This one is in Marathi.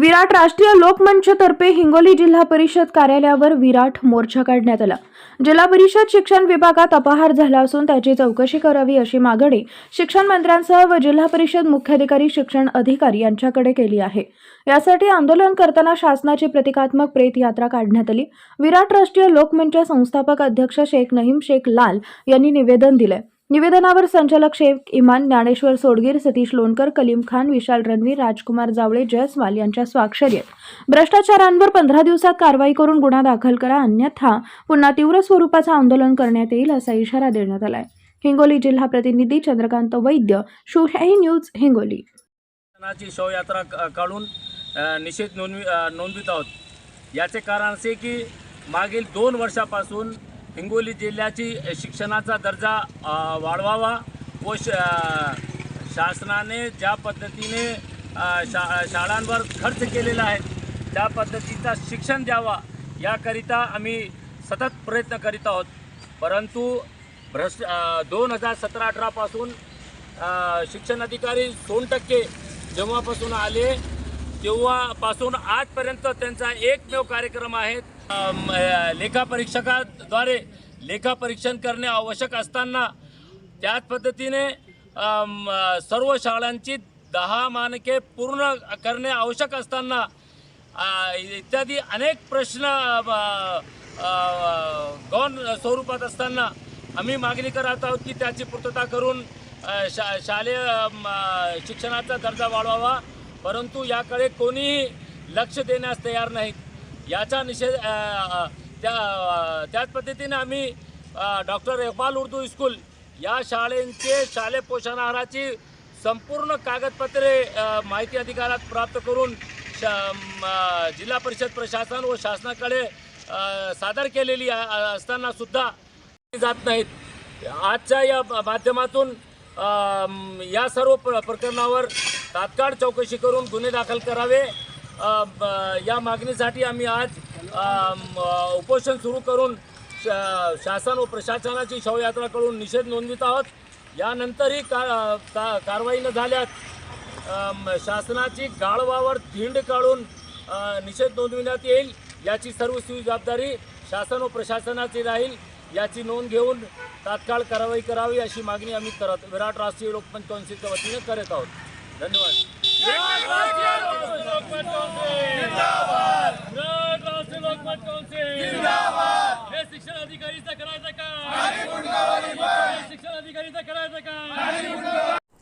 विराट राष्ट्रीय लोकमंचतर्फे हिंगोली जिल्हा परिषद कार्यालयावर विराट मोर्चा काढण्यात आला. जिल्हा परिषद शिक्षण विभागात अपहार झाला असून त्याची चौकशी करावी अशी मागणी शिक्षण मंत्र्यांसह व जिल्हा परिषद मुख्याधिकारी शिक्षण अधिकारी यांच्याकडे केली आहे. यासाठी आंदोलन करताना शासनाची प्रतिकात्मक प्रेत यात्रा काढण्यात आली. विराट राष्ट्रीय लोकमंच संस्थापक अध्यक्ष शेख नहीम शेख लाल यांनी निवेदन दिले निवेदनावर संचालक शेख इमान ज्ञानेश्वर सोडगीर सतीश लोणकर कलीम खान विशाल रणवीर राजकुमार जावळे जयस्वाल यांच्या स्वाक्षरी भ्रष्टाचारांवर पंधरा दिवसात कारवाई करून गुन्हा दाखल करा अन्यथा पुन्हा तीव्र स्वरूपाचं आंदोलन करण्यात येईल असा इशारा देण्यात आलाय. हिंगोली जिल्हा प्रतिनिधी चंद्रकांत वैद्य शिवशाही न्यूज हिंगोली. शवयात्रा काढून निषेध नोंदवी नोंदवित आहोत. याचे कारण असे की मागील दोन वर्षापासून हिंगोली जिल्ह्याची शिक्षणाचा दर्जा वाढवावा व श शासनाने ज्या पद्धतीने शा शाळांवर खर्च केलेला आहे त्या पद्धतीचा शिक्षण द्यावा याकरिता आम्ही सतत प्रयत्न करीत आहोत. परंतु भ्रष्ट दोन हजार सतरा अठरापासून शिक्षण अधिकारी दोन टक्के जेव्हापासून आले तेव्हापासून आजपर्यंत त्यांचा एकमेव कार्यक्रम आहे लेखापरीक्षकाद्वारे लेखापरीक्षण करणे आवश्यक असताना त्याच पद्धतीने सर्व शाळांची दहा मानके पूर्ण करणे आवश्यक असताना इत्यादी अनेक प्रश्न गौण स्वरूपात असताना आम्ही मागणी करत आहोत की त्याची पूर्तता करून शा शालेय शिक्षणाचा दर्जा वाढवावा. परंतु याकडे कोणीही लक्ष देण्यास तयार नाहीत. याचा निषेध त्या त्याच पद्धतीने आम्ही डॉक्टर इकबाल उर्दू स्कूल या शाळेंचे शालेय पोषण आहाराची संपूर्ण कागदपत्रे माहिती अधिकारात प्राप्त करून शा जिल्हा परिषद प्रशासन व शासनाकडे सादर केलेली असताना सुद्धा जात नाहीत. आजच्या या माध्यमातून या सर्व प्र प्रकरणावर तात्काळ चौकशी करून गुन्हे दाखल करावे. या मागणीसाठी आम्ही आज उपोषण सुरू करून शासन व प्रशासनाची शवयात्रा करून निषेध नोंदवित आहोत. यानंतरही का, का कारवाई न झाल्यास शासनाची गाळवावर धिंड काढून निषेध नोंदविण्यात येईल. याची सर्व जबाबदारी शासन व प्रशासनाची राहील. याची नोंद घेऊन तात्काळ कारवाई करावी अशी मागणी आम्ही करत विराट राष्ट्रीय लोकपंच कौन्सिलच्या वतीने करत आहोत. धन्यवाद विराट राष्ट्रीय लोकमत कौन्सिल हे शिक्षण अधिकारीचं करायचं का शिक्षण अधिकारीचं करायचं का